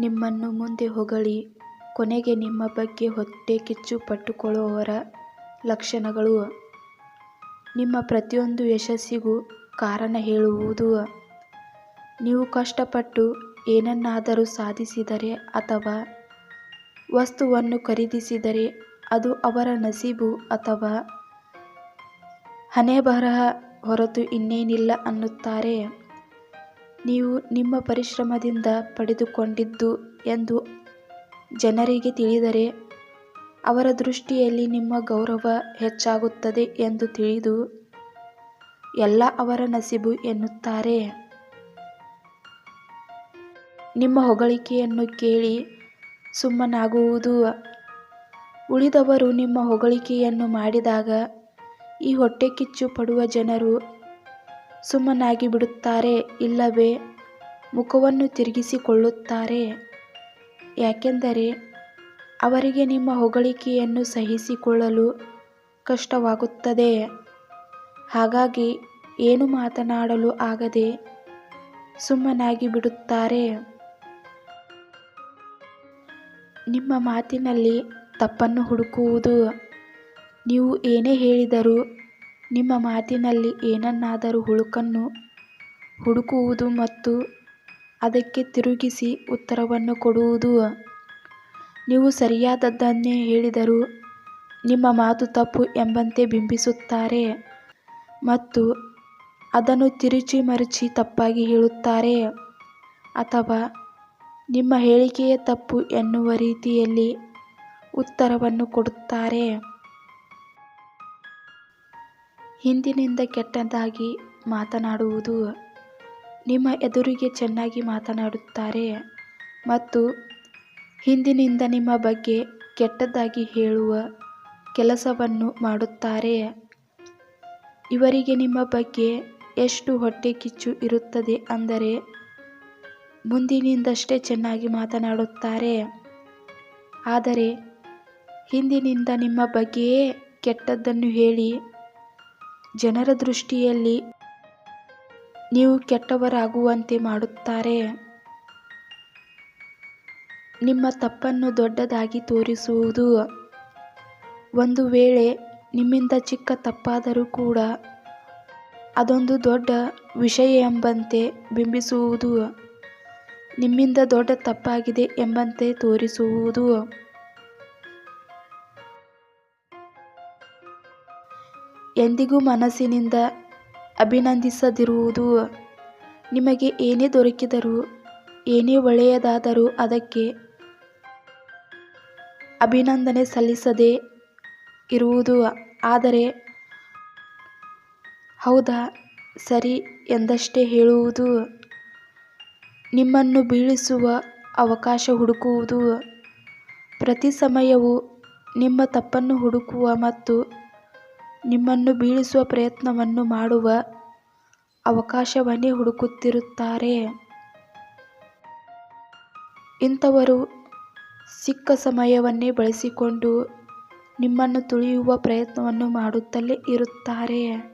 ನಿಮ್ಮನ್ನು ಮುಂದೆ ಹೊಗಳಿ ಕೊನೆಗೆ ನಿಮ್ಮ ಬಗ್ಗೆ ಹೊಟ್ಟೆಕಿಚ್ಚು ಪಟ್ಟುಕೊಳ್ಳುವವರ ಲಕ್ಷಣಗಳು. ನಿಮ್ಮ ಪ್ರತಿಯೊಂದು ಯಶಸ್ಸಿಗೂ ಕಾರಣ ಹೇಳುವುದು. ನೀವು ಕಷ್ಟಪಟ್ಟು ಏನನ್ನಾದರೂ ಸಾಧಿಸಿದರೆ ಅಥವಾ ವಸ್ತುವನ್ನು ಖರೀದಿಸಿದರೆ ಅದು ಅವರ ನಸೀಬು ಅಥವಾ ಹಣೆಬರಹ ಹೊರತು ಇನ್ನೇನಿಲ್ಲ ಅನ್ನುತ್ತಾರೆ. ನೀವು ನಿಮ್ಮ ಪರಿಶ್ರಮದಿಂದ ಪಡೆದುಕೊಂಡಿದ್ದು ಎಂದು ಜನರಿಗೆ ತಿಳಿದರೆ ಅವರ ದೃಷ್ಟಿಯಲ್ಲಿ ನಿಮ್ಮ ಗೌರವ ಹೆಚ್ಚಾಗುತ್ತದೆ ಎಂದು ತಿಳಿದು ಎಲ್ಲ ಅವರ ನಸೀಬು ಎನ್ನುತ್ತಾರೆ. ನಿಮ್ಮ ಹೊಗಳಿಕೆಯನ್ನು ಕೇಳಿ ಸುಮ್ಮನಾಗುವುದು. ಉಳಿದವರು ನಿಮ್ಮ ಹೊಗಳಿಕೆಯನ್ನು ಮಾಡಿದಾಗ ಈ ಹೊಟ್ಟೆ ಕಿಚ್ಚು ಪಡುವ ಜನರು ಸುಮ್ಮನಾಗಿಬಿಡುತ್ತಾರೆ ಇಲ್ಲವೇ ಮುಖವನ್ನು ತಿರುಗಿಸಿಕೊಳ್ಳುತ್ತಾರೆ. ಯಾಕೆಂದರೆ ಅವರಿಗೆ ನಿಮ್ಮ ಹೊಗಳಿಕೆಯನ್ನು ಸಹಿಸಿಕೊಳ್ಳಲು ಕಷ್ಟವಾಗುತ್ತದೆ. ಹಾಗಾಗಿ ಏನು ಮಾತನಾಡಲು ಆಗದೆ ಸುಮ್ಮನಾಗಿ ಬಿಡುತ್ತಾರೆ ನಿಮ್ಮ ಮಾತಿನಲ್ಲಿ ತಪ್ಪನ್ನು ಹುಡುಕುವುದು. ನೀವು ಏನೇ ಹೇಳಿದರೂ ನಿಮ್ಮ ಮಾತಿನಲ್ಲಿ ಏನನ್ನಾದರೂ ಹುಳುಕನ್ನು ಹುಡುಕುವುದು ಮತ್ತು ಅದಕ್ಕೆ ತಿರುಗಿಸಿ ಉತ್ತರವನ್ನು ಕೊಡುವುದು. ನೀವು ಸರಿಯಾದದ್ದನ್ನೇ ಹೇಳಿದರೂ ನಿಮ್ಮ ಮಾತು ತಪ್ಪು ಎಂಬಂತೆ ಬಿಂಬಿಸುತ್ತಾರೆ ಮತ್ತು ಅದನ್ನು ತಿರುಚಿ ಮರುಚಿ ತಪ್ಪಾಗಿ ಹೇಳುತ್ತಾರೆ ಅಥವಾ ನಿಮ್ಮ ಹೇಳಿಕೆಯೇ ತಪ್ಪು ಎನ್ನುವ ರೀತಿಯಲ್ಲಿ ಉತ್ತರವನ್ನು ಕೊಡುತ್ತಾರೆ. ಹಿಂದಿನಿಂದ ಕೆಟ್ಟದಾಗಿ ಮಾತನಾಡುವುದು. ನಿಮ್ಮ ಎದುರಿಗೆ ಚೆನ್ನಾಗಿ ಮಾತನಾಡುತ್ತಾರೆ ಮತ್ತು ಹಿಂದಿನಿಂದ ನಿಮ್ಮ ಬಗ್ಗೆ ಕೆಟ್ಟದಾಗಿ ಹೇಳುವ ಕೆಲಸವನ್ನು ಮಾಡುತ್ತಾರೆ. ಇವರಿಗೆ ನಿಮ್ಮ ಬಗ್ಗೆ ಎಷ್ಟು ಹೊಟ್ಟೆ ಕಿಚ್ಚು ಇರುತ್ತದೆ ಅಂದರೆ ಮುಂದಿನಿಂದಷ್ಟೇ ಚೆನ್ನಾಗಿ ಮಾತನಾಡುತ್ತಾರೆ. ಆದರೆ ಹಿಂದಿನಿಂದ ನಿಮ್ಮ ಬಗ್ಗೆಯೇ ಕೆಟ್ಟದ್ದನ್ನು ಹೇಳಿ ಜನರ ದೃಷ್ಟಿಯಲ್ಲಿ ನೀವು ಕೆಟ್ಟವರಾಗುವಂತೆ ಮಾಡುತ್ತಾರೆ. ನಿಮ್ಮ ತಪ್ಪನ್ನು ದೊಡ್ಡದಾಗಿ ತೋರಿಸುವುದು. ಒಂದು ವೇಳೆ ನಿಮ್ಮಿಂದ ಚಿಕ್ಕ ತಪ್ಪಾದರೂ ಕೂಡ ಅದೊಂದು ದೊಡ್ಡ ವಿಷಯ ಎಂಬಂತೆ ಬಿಂಬಿಸುವುದು. ನಿಮ್ಮಿಂದ ದೊಡ್ಡ ತಪ್ಪಾಗಿದೆ ಎಂಬಂತೆ ತೋರಿಸುವುದು. ಎಂದಿಗೂ ಮನಸ್ಸಿನಿಂದ ಅಭಿನಂದಿಸದಿರುವುದು. ನಿಮಗೆ ಏನೇ ದೊರಕಿದರೂ, ಏನೇ ಒಳ್ಳೆಯದಾದರೂ ಅದಕ್ಕೆ ಅಭಿನಂದನೆ ಸಲ್ಲಿಸದೆ ಇರುವುದು. ಆದರೆ, ಹೌದಾ ಸರಿ ಎಂದಷ್ಟೇ ಹೇಳುವುದು. ನಿಮ್ಮನ್ನು ಬೀಳಿಸುವ ಅವಕಾಶ ಹುಡುಕುವುದು. ಪ್ರತಿ ಸಮಯವೂ ನಿಮ್ಮ ತಪ್ಪನ್ನು ಹುಡುಕುವ ಮತ್ತು ನಿಮ್ಮನ್ನು ಬೀಳಿಸುವ ಪ್ರಯತ್ನವನ್ನು ಮಾಡುವ ಅವಕಾಶವನ್ನೇ ಹುಡುಕುತ್ತಿರುತ್ತಾರೆ. ಇಂಥವರು ಸಿಕ್ಕ ಸಮಯವನ್ನೇ ಬಳಸಿಕೊಂಡು ನಿಮ್ಮನ್ನು ತುಳಿಯುವ ಪ್ರಯತ್ನವನ್ನು ಮಾಡುತ್ತಲೇ ಇರುತ್ತಾರೆ.